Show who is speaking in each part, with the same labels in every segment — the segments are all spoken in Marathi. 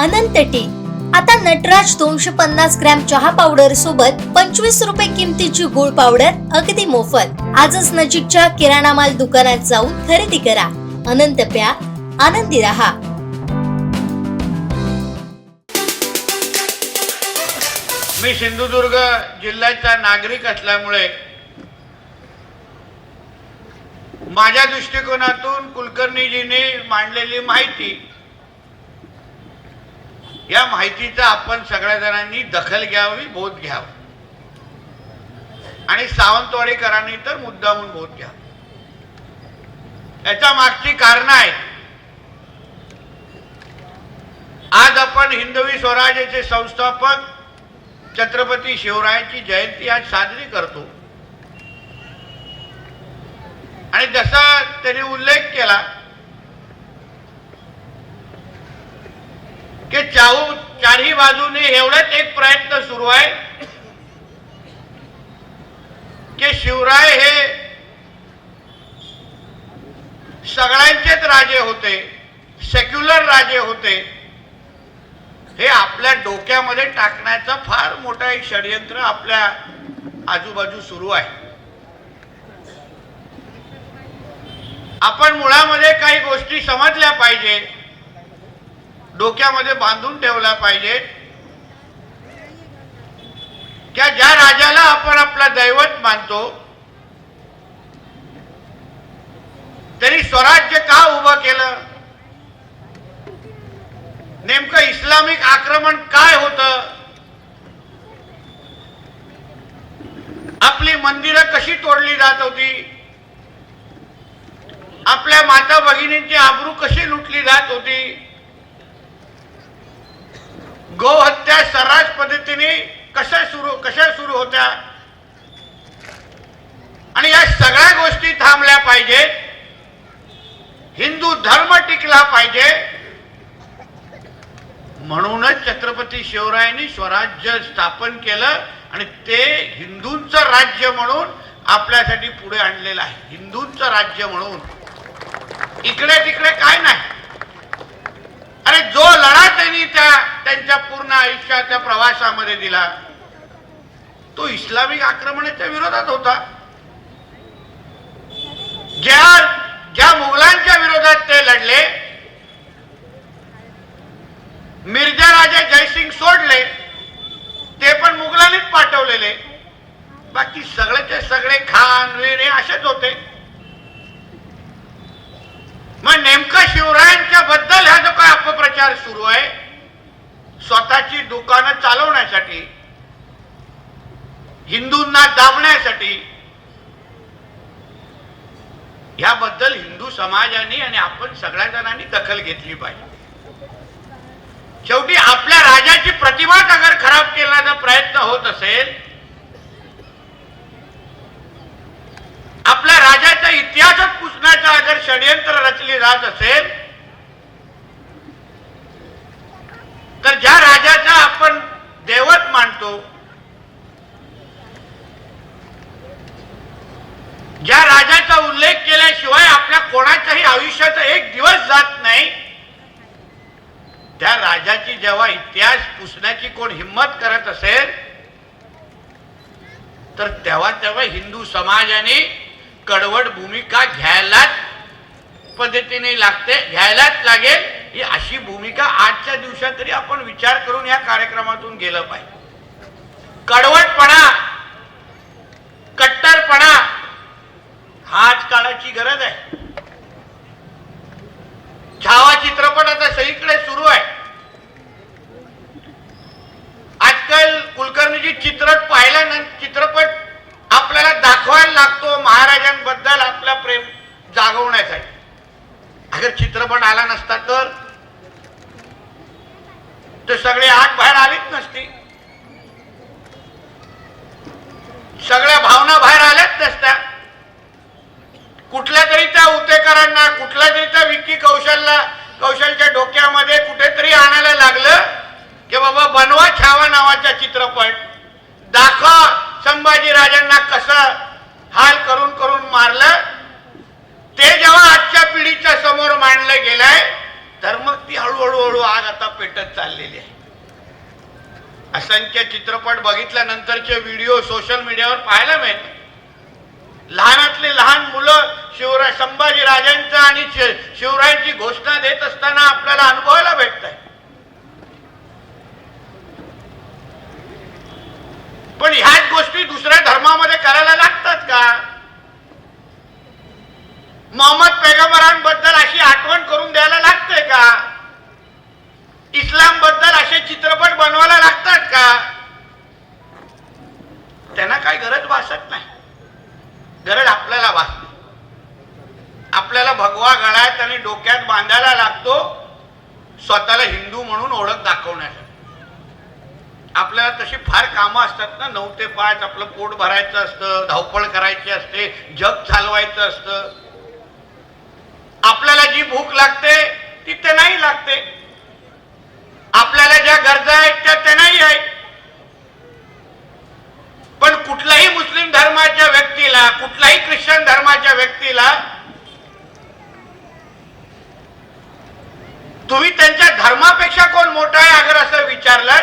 Speaker 1: अनंत टी. आता नटराज दोनशे पन्नास ग्रॅम चहा पावडर सोबत पंचवीस रुपये किमतीची गुळ पावडर अगदी मोफत. आजच नजीकच्या किराणा माल दुकानात जाऊन खरेदी करा. अनंत प्या. आनंदी रहा.
Speaker 2: मी सिंधुदुर्ग जिल्ह्याचा नागरिक असल्यामुळे माझ्या दृष्टिकोनातून कुलकर्णीजींनी मांडलेली माहिती या माहितीचा आपण सगळ्या जणांनी दखल घ्यावी बोध घ्यावा. आणि सावंतवाडीकरांनी तर मुद्दामून बोध घ्या याच्या मागची कारण आहेत. आज आपण हिंदवी स्वराज्याचे संस्थापक छत्रपती शिवरायांची जयंती आज साजरी करतो. आणि जसा त्यांनी उल्लेख केला की चाऊ चारही बाजूने एवढाच एक प्रयत्न सुरू आहे की शिवराय हे सगळ्यांचेच राजे होते सेक्युलर राजे होते. हे आपल्या डोक्यामध्ये टाकण्याचा फार मोठा एक षडयंत्र आपल्या आजूबाजू सुरू आहे. आपण मुळामध्ये काही गोष्टी समजल्या पाहिजे. डोक्यामध्ये बांधून ठेवल्या पाहिजे. त्या ज्या राजाला आपण आपला दैवत मानतो त्यांनी स्वराज्य का उभं केलं? नेमकं इस्लामिक आक्रमण काय होतं? आपली मंदिरं कशी तोडली जात होती? आपल्या माता भगिनींची आबरू कशी लुटली जात होती? गोहत्या सर्रास पद्धतीने कशा सुरू कशा सुरू होत्या? आणि या सगळ्या गोष्टी थांबल्या पाहिजेत. हिंदू धर्म टिकला पाहिजे. म्हणूनच छत्रपती शिवरायांनी स्वराज्य स्थापन केलं आणि ते हिंदूंचं राज्य म्हणून आपल्यासाठी पुढे आणलेलं आहे. हिंदूंचं राज्य म्हणून. इकडे तिकडे काय नाही. अरे जो लढा त्यांनी त्या त्यांच्या पूर्ण आयुष्याच्या प्रवासामध्ये दिला तो इस्लामिक आक्रमणाच्या विरोधात होता ज्या ज्या मुघलांच्या विरोधात ते लढले मिर्झा राजा जयसिंग सोडले ते पण मुघलांनीच पाठवलेले बाकी सगळेचे सगळे खान वीर हे असेच होते मग नेमका शिवरायांच्या बद्दल हा जो काय सुरू आहे. स्वतःची दुकानं चालवण्यासाठी हिंदूंना दाबण्यासाठी याबद्दल हिंदू समाजाने आणि आपण सगळ्या जणांनी दखल घेतली पाहिजे. शेवटी आपल्या राजाची प्रतिमाच अगर खराब केल्याचा प्रयत्न होत असेल आपल्या राजाचा इतिहासच पुसण्याचा अगर षडयंत्र रचली जात असेल तर ज्या राजाचा आपण देवत मानतो ज्या राजाचा उल्लेख केल्याशिवाय आपल्या कोणाच्याही आयुष्याचा एक दिवस जात नाही त्या राजाची जेव्हा इतिहास पुसण्याची कोण हिंमत करत असेल तर तेव्हा तेव्हा हिंदू समाजाने कडवट भूमिका घ्यायलाच पद्धतीने लागते घ्यायलाच लागेल. ही अशी भूमिका आजच्या दिवसात तरी आपण विचार करून या कार्यक्रमातून गेलं पाहिजे. कडवटपणा कट्टरपणा आज काळाची गरज आहे. छावा चित्रपट आता सगळीकडे सुरू आहे. आजकाल कुलकर्णीजी चित्रपट पाहिल्यानंतर चित्रपट आपल्याला दाखवायला लागतो महाराजांबद्दल आपला प्रेम जागवण्यासाठी. अगर चित्रपट आला नसता तर? ते सगळे आत बाहेर आलीच नसती. सगळ्या भावना बाहेर आल्याच नसत्या. कुठल्या तरी त्या उतेकरांना कुठल्या तरी त्या विकी कौशलला कौशलच्या डोक्यामध्ये कुठेतरी आणायला लागलं की बाबा बनवा छावा नावाचा चित्रपट. दाखवा संभाजी राजांना कसं हाल करून करून मारलं. ते जेव्हा समोर मांडलं गेलंय तर मग ती हळूहळू हळू आग आता पेटत चाललेली आहे. असंख्य चित्रपट बघितल्यानंतरचे व्हिडिओ सोशल मीडियावर पाहायला मिळत लहानातले लहान मुलं शिवराय संभाजी राजांचा आणि शिवरायांची घोषणा देत असताना आपल्याला अनुभवायला भेटत आहे पण ह्याच गोष्टी दुसऱ्या धर्मामध्ये करायला लागतात का? मोहम्मद पैगंबरांबद्दल अशी आठवण करून द्यायला लागते का इस्लामबद्दल असे चित्रपट बनवायला लागतात का त्यांना काही गरज भासत नाही गरज आपल्याला भासते आपल्याला भगवा गळ्यात आणि डोक्यात बांधायला लागतो स्वतःला हिंदू म्हणून ओळख दाखवण्यासाठी. आपल्याला तशी फार कामं असतात ना नऊ ते पाच आपलं पोट भरायचं असतं धावपळ करायची असते जग चालवायचं असतं. आपल्याला जी भूक लागते ती ते नाही लागते. आपल्याला ज्या गरजा आहेत त्या ते नाही आहेत पण कुठल्याही मुस्लिम धर्माच्या व्यक्तीला कुठल्याही ख्रिश्चन धर्माच्या व्यक्तीला तुम्ही त्यांच्या धर्मापेक्षा कोण मोठा आहे अगर असं विचारलं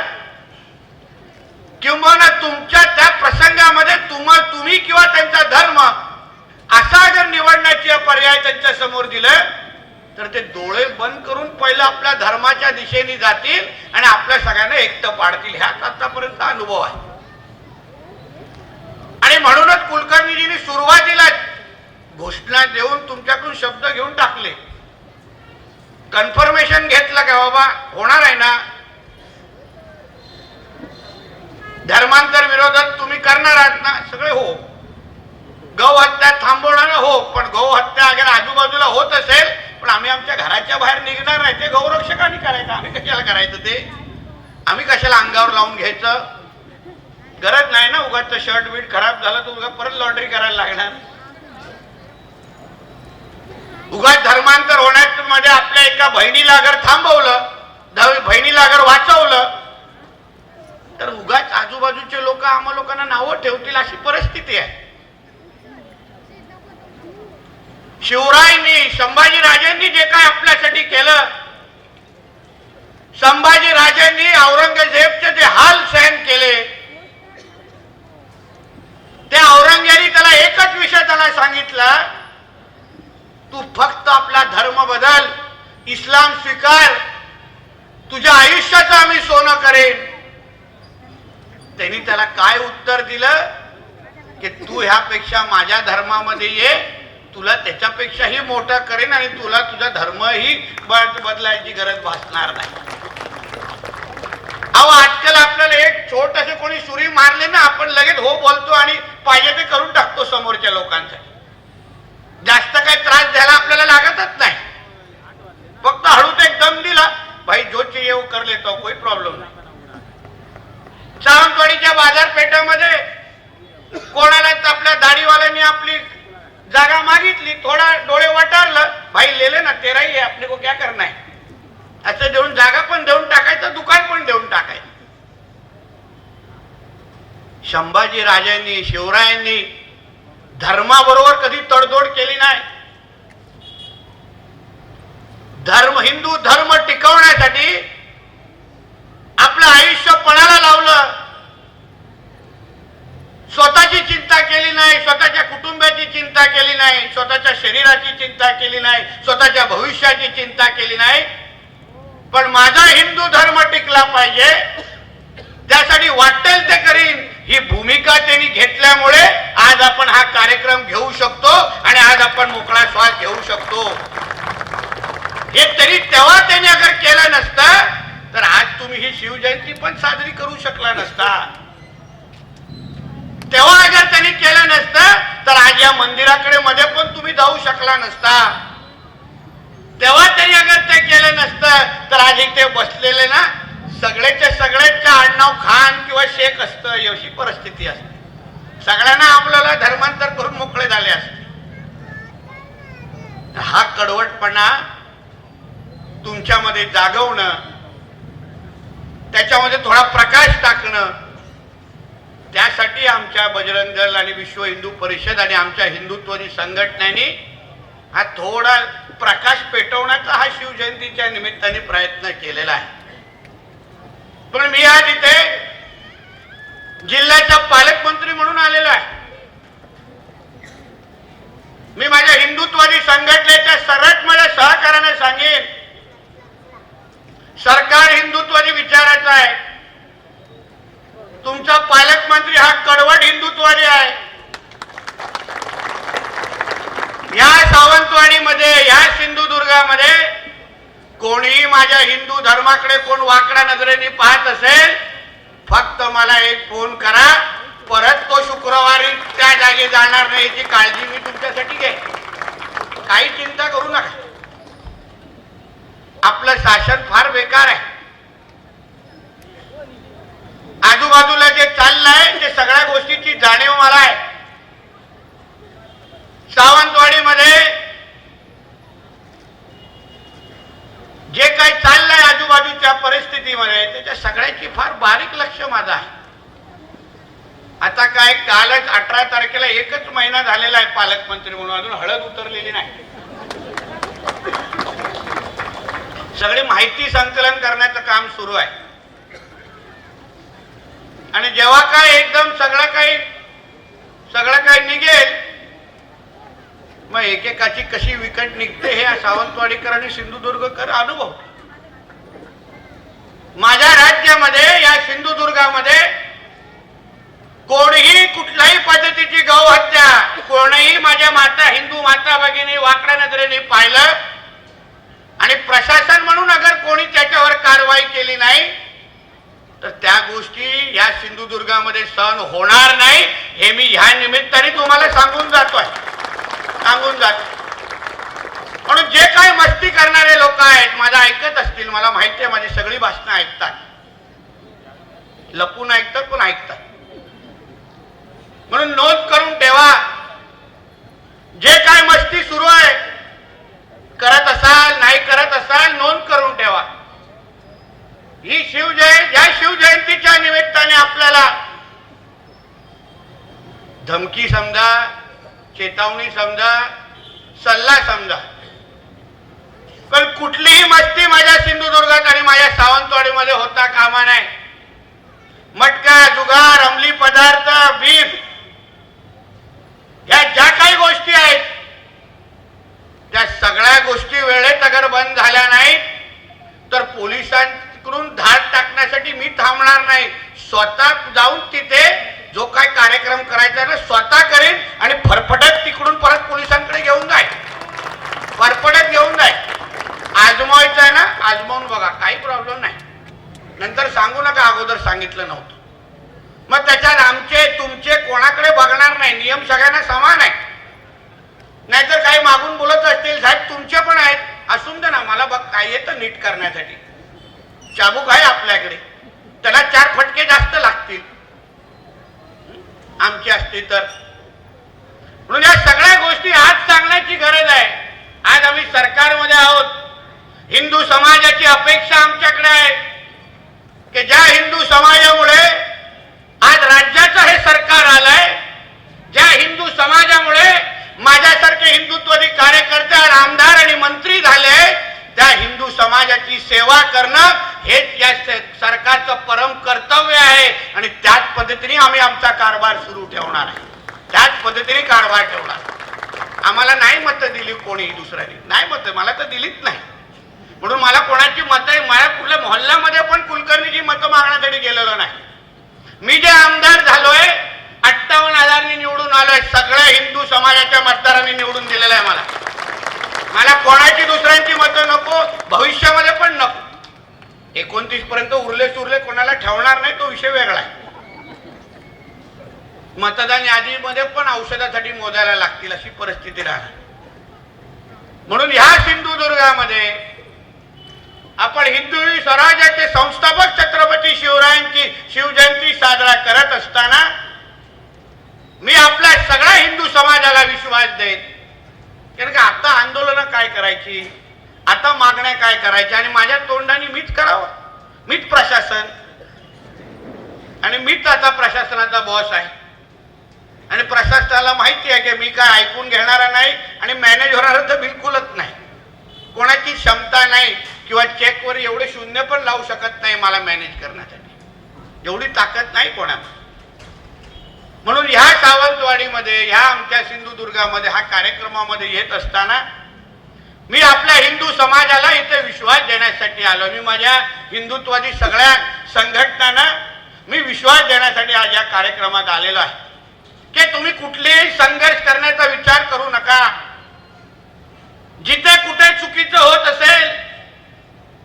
Speaker 2: किंवा तुमच्या त्या प्रसंगामध्ये तुम तुम्ही किंवा त्यांचा धर्म असा जर निवडण्याचे पर्याय त्यांच्या समोर दिलं तर ते डोळे बंद करून पहिलं आपल्या धर्माच्या दिशेने जातील आणि आपल्या सगळ्यांना एकटं पाडतील. ह्याच आतापर्यंत अनुभव आहे. आणि म्हणूनच कुलकर्णीजींनी सुरुवातीला घोषणा देऊन तुमच्याकडून शब्द घेऊन टाकले. कन्फर्मेशन घेतलं का बाबा? होणार आहे ना? धर्मांतर विरोधात तुम्ही करणार आहात ना? सगळे हो. गौ हत्या थांबवणार हो पण गौ हत्या अगर आजूबाजूला होत असेल पण आम्ही आमच्या घराच्या बाहेर निघणार नाही ते गौरक्षकांनी करायचं. आम्ही कशाला करायचं ते? आम्ही कशाला अंगावर लावून घ्यायचं? गरज नाही ना उगाच शर्ट बीट खराब झालं तर उगा परत लॉन्ड्री करायला लागणार. उगाच धर्मांतर होण्यात मध्ये आपल्या एका बहिणीला अगर थांबवलं दहावी बहिणीला अगर वाचवलं तर उगाच आजूबाजूचे लोक आम्हा लोकांना नावं ठेवतील अशी परिस्थिती आहे. शिवरायांनी संभाजीराजांनी जे काय आपल्यासाठी केलं संभाजीराजांनी औरंगजेबचे जे हाल सहन केले त्या औरंगजेबाने त्याला एकच विषय त्याला सांगितला तू फक्त आपला धर्म बदल इस्लाम स्वीकार तुझ्या आयुष्याचं आम्ही सोनं करेन. त्यांनी त्याला काय उत्तर दिलं? की तू ह्यापेक्षा माझ्या धर्मामध्ये ये तुला त्याच्यापेक्षाही मोठा करेन आणि तुला तुझा धर्मही बद- बदलायची गरज भासणार नाही. अहो आजकाल आपल्याला एक छोटसे कोणी सुरी मारले ना आपण लगेच हो बोलतो आणि पाहिजे ते करून टाकतो समोरच्या लोकांसाठी. जास्त काही त्रास द्यायला आपल्याला लागतच नाही. फक्त हळूच एक दम दिला भाई जो चाहिए वो कर लेता कोई प्रॉब्लेम नाही. सावंतवाडीच्या बाजारपेठामध्ये कोणालाच आपल्या दाढीवाल्यांनी आपली जागा मागितली थोडा डोळे वाटारलं भाई लेले ना तेरा ही है अपने को क्या करना है? असं देऊन जागा पण देऊन टाकायचं दुकान पण देऊन टाकायचं. संभाजी राजांनी शिवरायांनी धर्माबरोबर कधी तडजोड केली नाही. धर्म हिंदू धर्म टिकवण्यासाठी आपलं आयुष्य पणाला लावलं स्वतःची चिंता केली नाही स्वतःच्या कुटुंबाची चिंता केली नाही स्वतःच्या शरीराची चिंता केली नाही स्वतःच्या भविष्याची चिंता केली नाही. पण माझा हिंदू धर्म टिकला पाहिजे. त्यासाठी वाटेल ते करीन. ही भूमिका त्यांनी घेतल्यामुळे आज आपण हा कार्यक्रम घेऊ शकतो आणि आज आपण मोकळा श्वास घेऊ शकतो. हे तरी तेव्हा त्यांनी अगर केलं नसतं तर आज तुम्ही ही शिवजयंती पण साजरी करू शकला नसता. तेव्हा अगर त्यांनी केलं नसतं तर आज या मंदिराकडे मध्ये पण तुम्ही जाऊ शकला नसता. तेव्हा त्यांनी अगर ते केलं नसतं तर आज इथे बसलेले ना सगळेच्या सगळ्याच्या आडनाव खान किंवा शेख असतं अशी परिस्थिती असते. सगळ्यांना आपल्याला धर्मांतर करून मोकळे झाले असते. हा कडवटपणा तुमच्यामध्ये जागवणं त्याच्यामध्ये थोडा प्रकाश टाकणं त्यासाठी आमच्या बजरंग दल आणि विश्व हिंदू परिषद आणि आमच्या हिंदुत्वनी संघटनेने हा थोडा प्रकाश पेटवण्याचा हा शिवजयंतीच्या निमित्ताने प्रयत्न केलेला आहे. पण मी आज इथे जिल्ह्याचा पालकमंत्री म्हणून आलेलो आहे. मी माझ्या हिंदुत्वादी संघटनेच्या सरळ माझ्या सहकार्याने सांगेन सरकार हिंदुत्वादी विचाराचं आहे. तुमचा पालकमंत्री हा कडवट हिंदुत्वादी आहे. या सावंतवाडीमध्ये या सिंधुदुर्गामध्ये कोणीही माझ्या हिंदू धर्माकडे कोण वाकड्या नजरेने पाहत असेल फक्त मला एक फोन करा. परत तो शुक्रवारी त्या जागी जाणार नाही याची काळजी मी तुमच्यासाठी घे काही चिंता करू नका. आपलं शासन फार बेकार आहे. आजूबाजूला जे चालले ते सगळ्या गोष्टीची जाणीव मला आहे सावंतवाडीमध्ये जे काही चाललंय आजूबाजूच्या परिस्थितीमध्ये करायची फार बारीक लक्ष माझं आहे. आता काय कालच अठरा तारखेला एकच महिना झालेला आहे पालकमंत्री म्हणून अजून हळद उतरलेली नाही. सगळी माहिती संकलन करण्याचं काम सुरू आहे. आणि जेव्हा काय एकदम सगळं काही सगळं काही निघेल मग एकेकाची कशी विकट निघते हे सावंतवाडीकर आणि सिंधुदुर्गकर अनुभव माझ्या या सिंधुदुर्गामध्ये कोणीही कुठल्याही पद्धतीची गौहत्या कोणीही माझ्या माता हिंदू माता भगिनी वाकड्या नजरेने पाहिलं. आणि प्रशासन म्हणून अगर कोणी त्याच्यावर कारवाई केली नाही तर त्या गोष्टी या सिंधुदुर्गामध्ये सहन होणार नाही हे मी ह्या निमित्ताने तुम्हाला सांगून जातोय. सांगून जातो म्हणून जे काही मस्ती करणारे लोक आहेत माझा ऐकत असतील मला माहिती आहे माझी सगळी भाषणं ऐकतात. लपून ऐकतात पण ऐकतात. म्हणून नोंद करून ठेवा. जे काय मस्ती सुरू आहे करत असाल नाही करत असाल नोंद करून ठेवा. ही शिवजयंती या शिवजयंतीच्या निमित्ताने आपल्याला धमकी समजा चेतावणी समजा सल्ला समजा. पण कुठलीही मस्ती माझ्या सिंधुदुर्गात आणि माझ्या सावंतवाडीमध्ये होता कामा नाही मटका जुगार अंमली पदार्थ बीफ या ज्या काही गोष्टी आहेत त्या सगळ्या गोष्टी वेळेत अगर बंद झाल्या नाहीत तर पोलिसांकडून धाड टाकण्यासाठी मी थांबणार नाही. स्वतः जाऊन तिथे जो काय कार्यक्रम करायचा ना स्वतः करेन आणि फरफटत तिकडून परत पोलिसांकडे घेऊन जाय फरफटत घेऊन जाय आजमावायचं आहे ना आजमावून बघा काही प्रॉब्लेम नाही नंतर सांगू नका अगोदर सांगितलं नव्हतं मग त्याच्यात आमचे तुमचे कोणाकडे बघणार नाही नियम सगळ्यांना समान आहे नाहीतर काही मागून बोलत असतील साहेब तुमचे पण आहेत असून दे ना मला बघ काय येतं नीट करण्यासाठी चाबूक आहे आपल्याकडे त्याला चार फटके जास्त लागतील आमची असती तर म्हणून या सगळ्या गोष्टी आज सांगण्याची गरज आहे आज आम्ही सरकारमध्ये आहोत हिंदू समाजाची अपेक्षा आमच्याकडे आहे की ज्या हिंदू समाजामुळे आज राज्याचं हे सरकार आलंय ज्या हिंदू समाजामुळे माझ्यासारखे हिंदुत्वदी कार्यकर्ते आज आमदार आणि मंत्री झाले त्या हिंदू समाजाची सेवा करणं हेच या स- सरकारचं परम कर्तव्य आहे आणि त्याच पद्धतीने आम्ही आमचा कारभार सुरू ठेवणार आहे. त्याच पद्धतीने कारभार ठेवणार. आम्हाला नाही मतं दिली कोणी दुसऱ्याने. नाही मतं. मला तर दिलीच नाही. म्हणून मला कोणाची मतं आहे? मला कुठल्या मोहल्ल्यामध्ये पण कुलकर्णीची मतं मागण्यासाठी गेलेलो नाही. मी जे आमदार झालोय अठ्ठावन्न हजारनी निवडून आलोय. सगळ्या हिंदू समाजाच्या मतदारांनी निवडून दिलेलं आहे मला. मला कोणाची दुसऱ्यांची मतं नको? भविष्य एकोणतीस पर्यंत उरले सुरले कोणाला ठेवणार नाही तो विषय वेगळा आहे. मतदान यादीमध्ये पण औषधासाठी मोजायला लागतील अशी परिस्थिती राहणार. म्हणून ह्या सिंधुदुर्गामध्ये आपण हिंदू स्वराज्याचे संस्थापक छत्रपती शिवरायांची शिवजयंती साजरा करत असताना मी आपल्या सगळ्या हिंदू समाजाला विश्वास देत कारण का आता आंदोलनं काय करायची? आता मागण्या काय करायच्या? आणि माझ्या तोंडाने मीच करावं? मीच प्रशासन आणि मीच आता प्रशासनाचा बॉस आहे. आणि प्रशासनाला माहिती आहे की मी काय ऐकून घेणारा नाही आणि मॅनेज होणार तर बिलकुलच नाही. कोणाची क्षमता नाही किंवा चेकवर एवढे शून्य पण लावू शकत नाही मला मॅनेज करण्यासाठी. एवढी ताकद नाही कोणामध्ये म्हणून ह्या सावंतवाडीमध्ये ह्या आमच्या सिंधुदुर्गामध्ये हा कार्यक्रमामध्ये येत असताना मी आपल्या हिंदू समाजाला इथे विश्वास देण्यासाठी आलो. मी माझ्या हिंदुत्वादी सगळ्या संघटनांना मी विश्वास देण्यासाठी आज या कार्यक्रमात आलेलो आहे. की तुम्ही कुठलेही संघर्ष करण्याचा विचार करू नका. जिथे कुठे चुकीचं होत असेल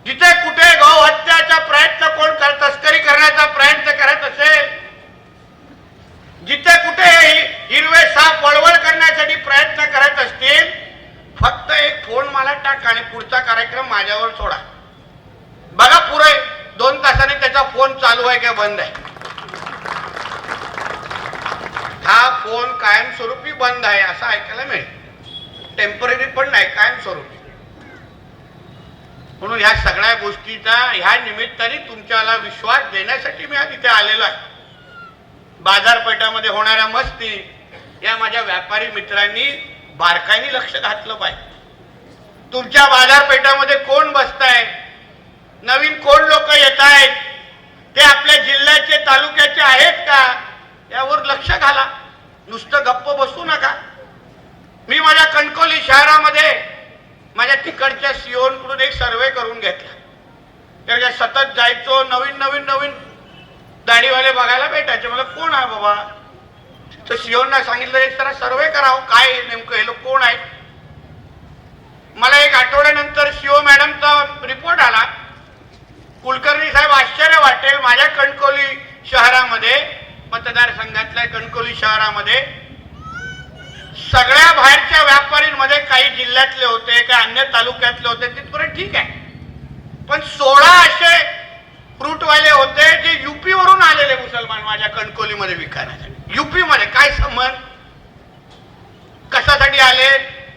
Speaker 2: जिथे कुठे गौ हत्याचा प्रयत्न कोण कर तस्करी करण्याचा प्रयत्न करत असेल जिथे कुठे हिरवे साप वळवळ करण्यासाठी प्रयत्न करत असतील फक्त एक फोन मला टाक आणि पुढचा कार्यक्रम माझ्यावर सोडा. बघा पुरे दोन तासाने त्याचा फोन चालू आहे का बंद आहे? हा फोन कायमस्वरूपी बंद आहे असं ऐकायला मिळेल. टेंपररी पण नाही कायमस्वरूपी. म्हणून ह्या सगळ्या गोष्टीचा ह्या निमित्ताने तुमच्याला विश्वास देण्यासाठी मी आज इथे आलेलो आहे. बाजारपेठामध्ये होणाऱ्या मस्ती या माझ्या व्यापारी मित्रांनी बारकाईने लक्ष घातलं पाहिजे. तुमच्या बाजारपेठामध्ये कोण बसताय? नवीन कोण लोक येत आहेत ते आपल्या जिल्ह्याचे तालुक्याचे आहेत का? यावर लक्ष घाला. नुसतं गप्प बसू नका. मी माझ्या कणकोली शहरामध्ये माझ्या तिकडच्या सीओनकडून एक सर्वे करून घेतला. त्याच्या सतत जायचो नवीन नवीन नवीन दाढीवाले बघायला भेटायचे. मला कोण आहे बाबा? तर सीओना सांगितलं एक जरा सर्वे करावं हो, काय नेमकं हे लोक कोण आहेत? मला एक आठवड्यानंतर सीओ मॅडमचा रिपोर्ट आला. कुलकर्णी साहेब आश्चर्य वाटेल माझ्या कणकोली शहरामध्ये मतदारसंघातल्या कणकोली शहरामध्ये. सगळ्या बाहेरच्या व्यापारींमध्ये काही जिल्ह्यातले होते काही अन्य तालुक्यातले होते तिथपर्यंत ठीक आहे. पण सोळा असे फ्रूटवाले होते जे युपी वरून आलेले मुसलमान माझ्या कणकोलीमध्ये विकायला. युपी मध्ये काय संबंध कशासाठी आले?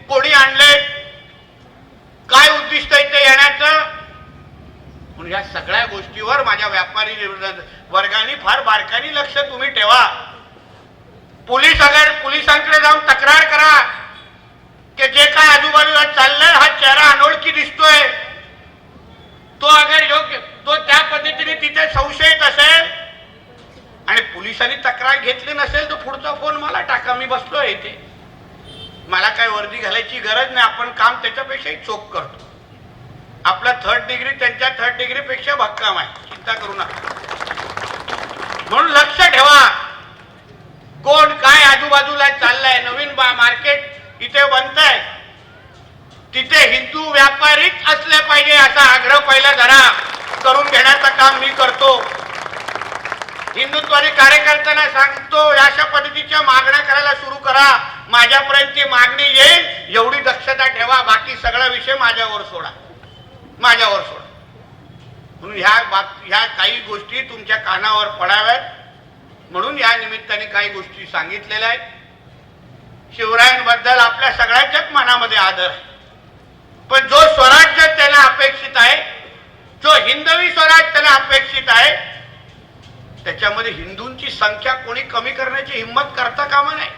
Speaker 2: कोणी आणले? काय उद्दिष्ट इथे येण्याचं? म्हणून या सगळ्या गोष्टीवर माझ्या व्यापारी वर्गाने फार बारकाने लक्ष तुम्ही ठेवा. पोलीस अगर पोलिसांकडे जाऊन तक्रार करा की जे काय आजूबाजूला चाललंय हा चेहरा अनोळखी दिसतोय. तो अगर योग्य तो त्या पद्धतीने तिथे संशयित असेल आणि पोलिसांनी तक्रार घेतली नसेल तर पुढचा फोन मला टाका मी बसलो इथे. मला काय वर्दी घालायची गरज नाही आपण काम त्याच्यापेक्षाही चोख करतो. आपला थर्ड डिग्री त्यांच्या थर्ड डिग्री पेक्षा भक्काम आहे. चिंता करू नका. म्हणून लक्ष ठेवा. कोण काय आजूबाजूला चाललंय नवीन बा मार्केट इथे बनतंय. तिथे हिंदू व्यापारीच असले पाहिजे असा आग्रह पहिला धरा. करून घेण्याचं काम मी करतो. हिंदुत्वाने कार्यकर्त्यांना सांगतो अशा पद्धतीच्या मागण्या करायला सुरू करा. माझ्यापर्यंत ती मागणी येईल. एवढी दक्षता ठेवा. बाकी सगळा विषय माझ्यावर सोडा. माझ्यावर सोडा. म्हणून ह्या बाब ह्या काही गोष्टी तुमच्या कानावर पडाव्यात. म्हणून या निमित्ताने काही गोष्टी सांगितलेल्या आहेत. शिवरायांबद्दल आपल्या सगळ्यांच्याच मनामध्ये आदर आहे. पण जो स्वराज्य त्याला अपेक्षित आहे जो हिंदवी स्वराज त्याला अपेक्षित आहे त्याच्यामध्ये हिंदूंची संख्या कोणी कमी करण्याची हिंमत करता कामा नाही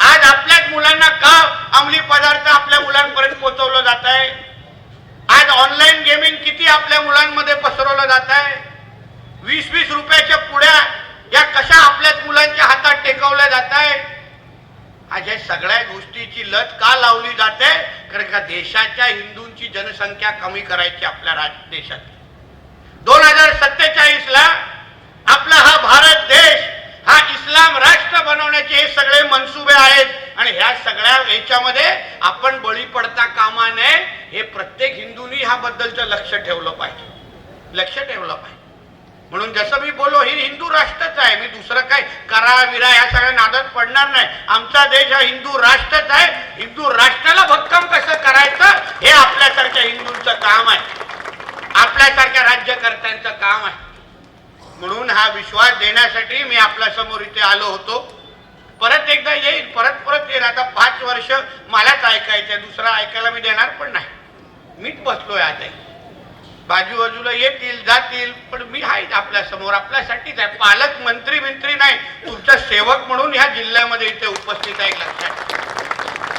Speaker 2: आज आपल्याच मुलांना का अंमली पदार्थ आपल्या मुलांपर्यंत पोहोचवलं जात आहे आज ऑनलाईन गेमिंग किती आपल्या मुलांमध्ये पसरवलं जात आहे वीस वीस रुपयाच्या पुड्या या कशा आपल्याच मुलांच्या हातात टेकवल्या जात आहे आज या सगळ्या गोष्टीची लत का लावली जाते? कारण का देशाच्या हिंदूंची जनसंख्या कमी करायची आपल्या राज देशात. दोन हजार सत्तेचाळीस ला आपला हा भारत देश हा इस्लाम करण्याचे हे सगळे मनसुबे आहेत. आणि ह्या सगळ्या याच्यामध्ये आपण बळी पडता कामा नये हे प्रत्येक हिंदूंनी ह्या बद्दलचं लक्ष ठेवलं पाहिजे. लक्ष ठेवलं पाहिजे. म्हणून जसं मी बोलो ही हिंदू राष्ट्रच आहे. मी दुसरं काय करा विरा ह्या सगळ्या नादात पडणार नाही. आमचा देश हा हिंदू राष्ट्रच आहे. हिंदू राष्ट्राला भक्कम कसं करायचं हे आपल्यासारख्या हिंदूंचं काम आहे. आपल्यासारख्या राज्यकर्त्यांचं काम आहे. म्हणून हा विश्वास देण्यासाठी मी आपल्यासमोर इथे आलो होतो. परत एकदा येईल परत परत येईल. आता पाच वर्ष मलाच ऐकायचं दुसरा ऐकायला मी देणार पण नाही. मीच बसलोय आता. बाजूबाजूला येतील जातील पण मी आहे आपल्यासमोर. आपल्यासाठीच आहे. पालक मंत्री मंत्री नाही. तुमचा सेवक म्हणून ह्या जिल्ह्यामध्ये इथे उपस्थित आहे लक्षात.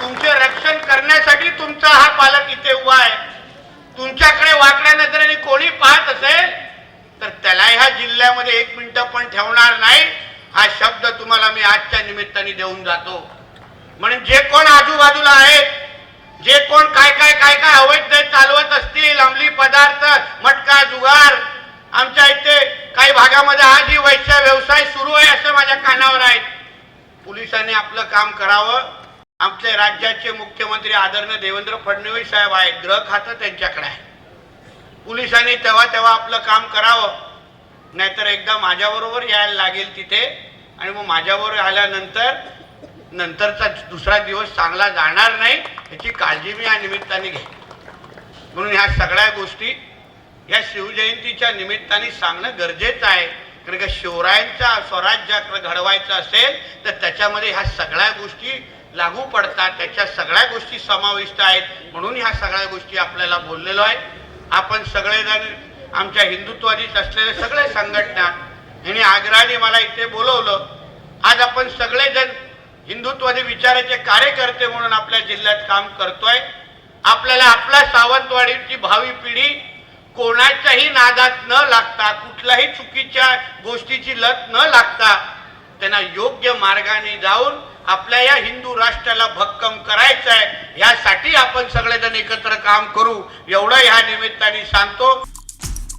Speaker 2: तुमचे रक्षण करण्यासाठी तुमचा हा पालक इथे उभा आहे. तुमच्याकडे वाकड्या नजरेने कोणी पाहत असेल तर त्याला ह्या जिल्ह्यामध्ये एक मिनिट पण ठेवणार नाही. हा शब्द तुम्हाला मी आजच्या निमित्ताने देऊन जातो. म्हणून जे कोण आजूबाजूला आहेत जे कोण काय काय काय काय अवैध चालवत असतील अंमली पदार्थ मटका जुगार आमच्या इथे काही भागामध्ये आजही वैश्य व्यवसाय सुरू आहे असं माझ्या कानावर आहेत पोलिसांनी आपलं काम करावं. आमचे राज्याचे मुख्यमंत्री आदरणीय देवेंद्र फडणवीस साहेब आहेत ग्रह खातं त्यांच्याकडे आहे. पोलिसांनी तेव्हा तेव्हा आपलं काम करावं. नाहीतर एकदा माझ्याबरोबर यायला लागेल तिथे आणि मग माझ्याबरोबर आल्यानंतर नंतरचा दुसरा दिवस चांगला जाणार नाही याची काळजी मी या निमित्ताने घे म्हणून ह्या सगळ्या गोष्टी या शिवजयंतीच्या निमित्ताने सांगणं गरजेचं आहे. कारण का शिवरायांचा स्वराज्य घडवायचं असेल तर त्याच्यामध्ये ह्या सगळ्या गोष्टी लागू पडतात. त्याच्या सगळ्या गोष्टी समाविष्ट आहेत. म्हणून ह्या सगळ्या गोष्टी आपल्याला बोललेलो आहे. आपण सगळेजण आमच्या हिंदुत्वाधीच असलेले सगळे संघटना यांनी आग्रहाने मला इथे बोलवलं. आज आपण सगळेजण हिंदुत्वादी विचाराचे कार्यकर्ते म्हणून आपल्या जिल्ह्यात काम करतोय. आपल्याला आपल्या सावंतवाडीची भावी पिढी कोणाच्याही नादात न लागता कुठल्याही चुकीच्या गोष्टीची लत न लागता त्यांना योग्य मार्गाने जाऊन आपल्या या हिंदू राष्ट्राला भक्कम करायचं आहे यासाठी आपण सगळेजण एकत्र काम करू. एवढं ह्या निमित्ताने सांगतो.